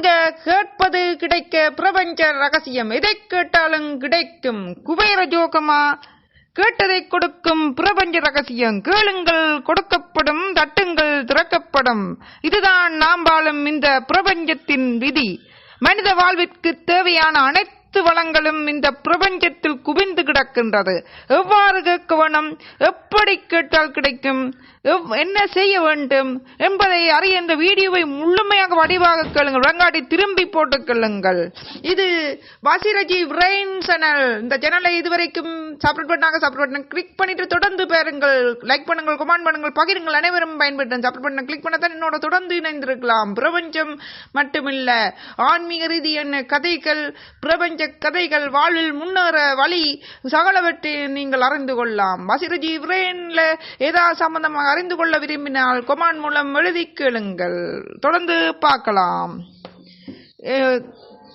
கேட்பது கிடைக்க பிரபஞ்ச ரகசியம். எதை கேட்டாலும் கிடைக்கும் குபேர ஜோகமா? கேட்டதை கொடுக்கும் பிரபஞ்ச ரகசியம். கேளுங்கள் கொடுக்கப்படும் தட்டுங்கள் திறக்கப்படும். இதுதான் நாம் வாழும் இந்த பிரபஞ்சத்தின் விதி. மனித வாழ்விற்கு தேவையான அனைத்து அனைத்து வளங்களும் இந்த பிரபஞ்சத்தில் குவிந்து கிடக்கின்றது. எவ்வாறு கேட்க வேணும் எப்படி கேட்டால் கிடைக்கும்? என்ன செய்ய வேண்டும்? என்பதை அறிய இந்த வீடியோவை முழுமையாக வடிவாக கேளுங்கள். ரங்காடி திரும்பி போட்டு கேளுங்கள் இது வாசிரஜி பிரெயின் சேனல் இந்த சேனலை இதுவரைக்கும் சப்ஸ்கிரைப் பண்ணாங்க சப்ஸ்கிரைப் பட்டன் கிளிக் பண்ணிட்டு தொடர்ந்து பாருங்கள். லைக் பண்ணுங்கள் கமெண்ட் பண்ணுங்கள் பகிருங்கள். அனைவரும் பயன்படுத்தும் சப்ஸ்கிரைப் பண்ண கிளிக் பண்ண தான் என்னோட தொடர்ந்து இணைந்திருக்கலாம். பிரபஞ்சம் மட்டுமில்ல. ஆன்மீக ரீதியான கதைகள் பிரபஞ்ச கதைகள் வாழ்வில் முன்னேற வழி சகலவற்றை நீங்கள் அறிந்து கொள்ளலாம். வசிரஜி பிரெயின்ல ஏதாவது சம்பந்தமாக அறிந்து கொள்ள விரும்பினால் கொமான் மூலம் எழுதி கேளுங்கள். தொடர்ந்து பார்க்கலாம்.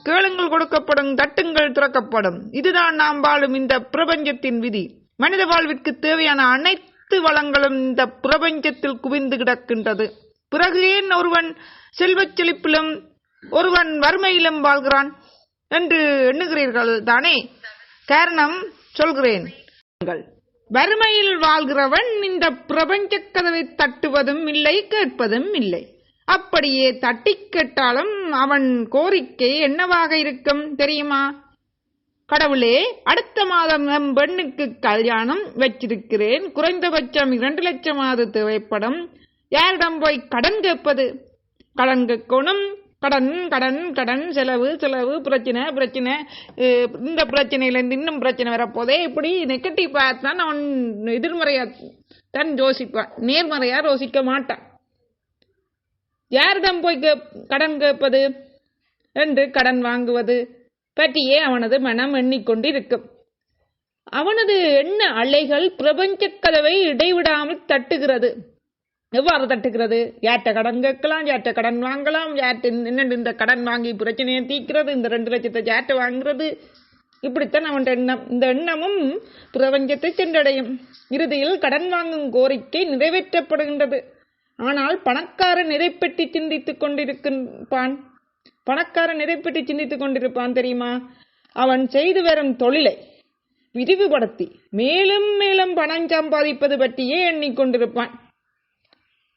கேளுங்கள் கொடுக்கப்படும் தட்டுங்கள் திறக்கப்படும். இதுதான் நாம் வாழும் இந்த பிரபஞ்சத்தின் விதி. மனித வாழ்விற்கு தேவையான அனைத்து வளங்களும் இந்த பிரபஞ்சத்தில் குவிந்து கிடக்கின்றது. பிறகு ஏன் ஒருவன் செல்வச் செழிப்பிலும் ஒருவன் வறுமையிலும் வாழ்கிறான்? என்று எண்ணுகிறீர்கள் தானே? காரணம் சொல்கிறேன். வறுமையில் வாழ்கிறவன் இந்த பிரபஞ்ச கதவை தட்டுவதும் இல்லை கேட்பதும் இல்லை. அப்படியே தட்டி கேட்டாலும் அவன் கோரிக்கை என்னவாக இருக்கும் தெரியுமா? கடவுளே அடுத்த மாதம் என் பெண்ணுக்கு கல்யாணம் வச்சிருக்கிறேன். குறைந்தபட்சம் இரண்டு லட்சமாவது தேவைப்படும். யாரிடம் போய் கடன் கேட்பது? கடன் கேட்கணும் கடன் கடன் கடன் செலவு செலவு பிரச்சனை பிரச்சனை. இந்த பிரச்சனையிலேருந்து இன்னும் பிரச்சனை வரப்போதே இப்படி நெகட்டிவ் தான் அவன் எதிர்மறையா தான் யோசிப்பான். நேர்மறையா யோசிக்க மாட்டான். யாரிடம் போய் கடன் கேட்பது? என்று கடன் வாங்குவது பற்றியே அவனது மனம் எண்ணிக்கொண்டிருக்கும். அவனது எண்ண அலைகள் பிரபஞ்ச கதவை இடைவிடாமல் தட்டுகிறது. எவ்வாறு தட்டுகிறது? யார்கிட்ட கடன் கேட்கலாம் யார்கிட்ட கடன் வாங்கலாம் யார்கிட்ட என்ன இந்த கடன் வாங்கி பிரச்சனையை தீர்க்கிறது இந்த ரெண்டு லட்சத்தை யார்கிட்ட வாங்குறது? இப்படித்தான் அவன் எண்ணம். இந்த எண்ணமும் பிரபஞ்சத்தை சென்றடையும். இறுதியில் கடன் வாங்கும் கோரிக்கை நிறைவேற்றப்படுகின்றது. ஆனால் பணக்காரன் நிறைப்பற்றி சிந்தித்துக் கொண்டிருக்கின்றான் பணக்காரன் நிறைப்பற்றி சிந்தித்துக் கொண்டிருப்பான் தெரியுமா? அவன் செய்து வரும் தொழிலை விரிவுபடுத்தி மேலும் மேலும் பணம் சம்பாதிப்பது பற்றியே எண்ணிக்கொண்டிருப்பான்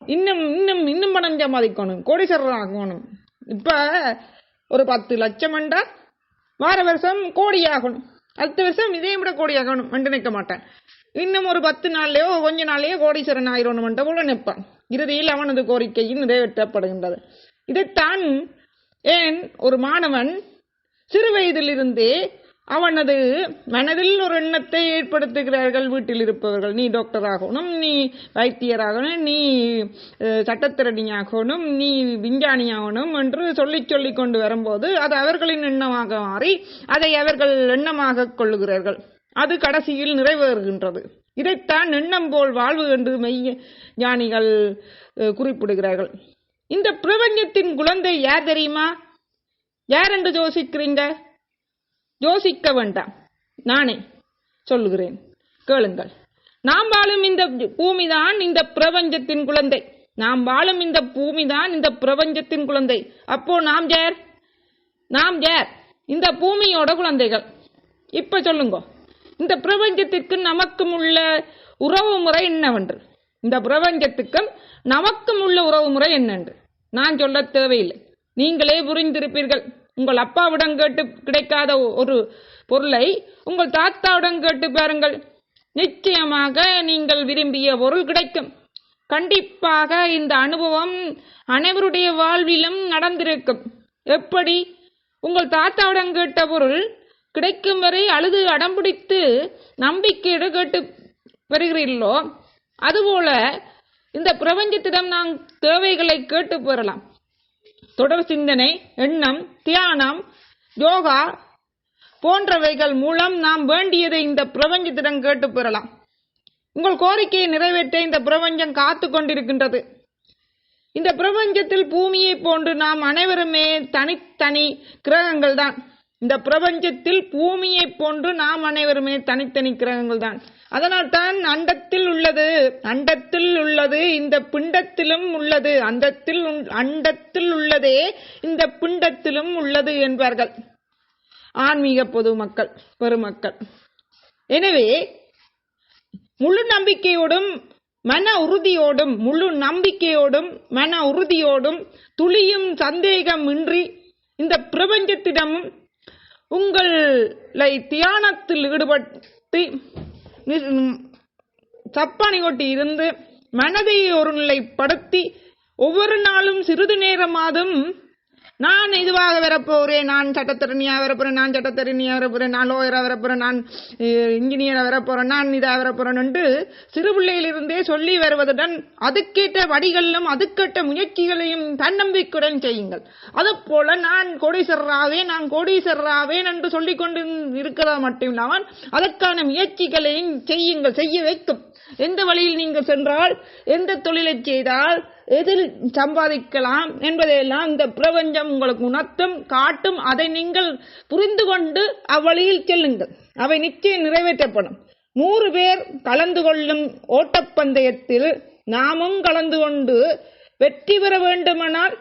இன்னும் இன்னும் இன்னும் பணம் சம்பாதிக்கணும். கோடீஸ்வரர் ஆகணும். இப்போ ஒரு பத்து லட்சம் என்றால் வார வருஷம் கோடி ஆகணும் அடுத்த வருஷம் இதே விட கோடி ஆகணும் என்று நிற்க மாட்டேன். இன்னும் ஒரு பத்து நாள்லையோ கொஞ்ச நாள்லையோ கோடீஸ்வரன் ஆயிரணும் என்ற போல நிற்பான் இறுதியில் அவனது கோரிக்கையும் நிறைவேற்றப்படுகின்றது இதைத்தான் ஏன் ஒரு மாணவன் சிறு வயதிலிருந்தே அவனது மனதில் ஒரு எண்ணத்தை ஏற்படுத்துகிறார்கள். வீட்டில் இருப்பவர்கள் நீ டாக்டர் ஆகணும் நீ வைத்தியராகணும் நீ சட்டத்திரணியாகணும் நீ விஞ்ஞானியாகணும் என்று சொல்லி சொல்லி கொண்டு வரும்போது அது அவர்களின் எண்ணமாக மாறி அதை அவர்கள் எண்ணமாக கொள்ளுகிறார்கள். அது கடைசியில் நிறைவேறுகின்றது. இதைத்தான் எண்ணம் போல் வாழ்வு என்று மெய்ய ஞானிகள் குறிப்பிடுகிறார்கள். இந்த பிரபஞ்சத்தின் குழந்தை யார் தெரியுமா? யார் என்று யோசிக்கிறீங்க? யோசிக்க வேண்டாம் நானே சொல்லுகிறேன். கேளுங்கள். நாம் வாழும் இந்த பூமிதான் இந்த பிரபஞ்சத்தின் குழந்தை. நாம் வாழும் இந்த பூமிதான் இந்த பிரபஞ்சத்தின் குழந்தை. அப்போ நாம் யார்? நாம் யார்? இந்த பூமியோட குழந்தைகள். இப்ப சொல்லுங்க. இந்த பிரபஞ்சத்திற்கு நமக்கும் உள்ள உறவு முறை என்னவென்று? இந்த பிரபஞ்சத்துக்கும் நமக்கும் உள்ள உறவு முறை என்னென்று? நான் சொல்ல தேவையில்லை. நீங்களே புரிந்திருப்பீர்கள். உங்கள் அப்பாவிடம் கேட்டு கிடைக்காத ஒரு பொருளை உங்கள் தாத்தாவிடம் கேட்டு பாருங்கள். நிச்சயமாக நீங்கள் விரும்பிய பொருள் கிடைக்கும். கண்டிப்பாக இந்த அனுபவம் அனைவருடைய வாழ்விலும் நடந்திருக்கும். எப்படி? உங்கள் தாத்தாவிடம் கேட்ட பொருள் கிடைக்கும் வரை அழுது அடம்பிடித்து நம்பிக்கையோடு கேட்டு பெறுகிறீர்களோ அதுபோல இந்த பிரபஞ்சத்திடம் நாம் தேவைகளை கேட்டு பெறலாம். தொடர் சிந்தனை எண்ணம் தியானம் யோகா போன்றவைகள் மூலம் நாம் வேண்டியதை இந்த பிரபஞ்சத்திடம் கேட்டு பெறலாம். உங்கள் கோரிக்கையை நிறைவேற்ற இந்த பிரபஞ்சம் காத்து கொண்டிருக்கின்றது. இந்த பிரபஞ்சத்தில் பூமியை போன்று நாம் அனைவருமே தனித்தனி கிரகங்கள் தான் இந்த பிரபஞ்சத்தில் பூமியைப் போன்று நாம் அனைவருமே தனித்தனி கிரகங்கள் தான். அதனால் தான் அண்டத்தில் உள்ளது அண்டத்தில் உள்ளது இந்த பிண்டத்திலும் உள்ளது அண்டத்தில் அண்டத்தில் உள்ளதே இந்த பிண்டத்திலும் உள்ளது என்பார்கள். ஆன்மீக பொதுமக்கள் பெருமக்கள். எனவே முழு நம்பிக்கையோடும் மன உறுதியோடும் முழு நம்பிக்கையோடும் மன உறுதியோடும் துளியும் சந்தேகமின்றி இந்த பிரபஞ்சத்திடமும் உங்களை தியானத்தில் ஈடுபட்டு நி- சப்பானி கொட்டி இருந்து மனதை ஒரு நிலைப்படுத்தி ஒவ்வொரு நாளும் சிறிது நேரமாதும் நான் இதுவாக வரப்போகிறேன் நான் சட்டத்தரணியாக வரப்போறேன் நான் சட்டத்தரணியாக வரப்போறேன் நான் லோயராக வரப்போறேன் நான் இன்ஜினியராக வரப்போறேன் நான் இதாக வரப்போறேன் என்று சிறு பிள்ளையிலிருந்தே சொல்லி வருவதுடன் அதுக்கேற்ற வடிகளிலும் அதுக்கேற்ற முயற்சிகளையும் தன்னம்பிக்கையுடன் செய்யுங்கள். அதுபோல நான் கோடீஸ்வரராவேன் நான் கோடீஸ்வரராவேன் என்று சொல்லிக் கொண்டு இருக்கிறதா மட்டும் இல்லாமல் அதற்கான முயற்சிகளையும் செய்யுங்கள் செய்ய வைக்கும். எந்த வழியில் நீங்கள் சென்றால் எந்த தொழிலை செய்தால் எதில் சம்பாதிக்கலாம் என்பதையெல்லாம் இந்த பிரபஞ்சம் உங்களுக்கு உணர்த்தும் காட்டும். அதை நீங்கள் புரிந்து கொண்டு அவ்வழியில் செல்லுங்கள். அவை நிச்சயம் நிறைவேற்றப்படும். நூறு பேர் கலந்து கொள்ளும் ஓட்டப்பந்தயத்தில் நாமும் கலந்து கொண்டு வெற்றி பெற வேண்டுமானால்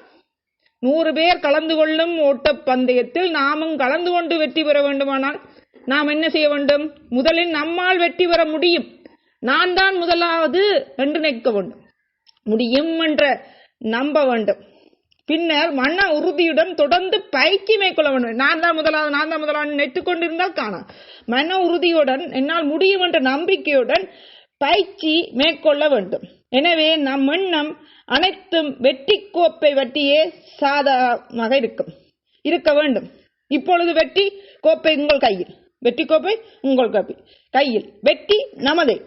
நூறு பேர் கலந்து கொள்ளும் ஓட்டப்பந்தயத்தில் நாமும் கலந்து கொண்டு வெற்றி பெற வேண்டுமானால் நாம் என்ன செய்ய வேண்டும்? முதலில் நம்மால் வெற்றி பெற முடியும். நான் தான் முதலாவது என்று நினைக்க வேண்டும். முடியும் என்ற நம்ப வேண்டும். பின்னர் மன உறுதியுடன் தொடர்ந்து பயிற்சி மேற்கொள்ள வேண்டும். நான் தான் முதலாவது நான் தான் முதலாவது நெட்டு கொண்டிருந்தால் காணாம். மன உறுதியுடன் என்னால் முடியும் என்ற நம்பிக்கையுடன் பயிற்சி மேற்கொள்ள வேண்டும். எனவே நம் எண்ணம் அனைத்தும் வெற்றி கோப்பை வட்டியே சாதகமாக இருக்கும். இருக்க வேண்டும். இப்பொழுது வெற்றி கோப்பை உங்கள் கையில். வெற்றி கோப்பை உங்கள் கோப்பை கையில். வெற்றி நமதே.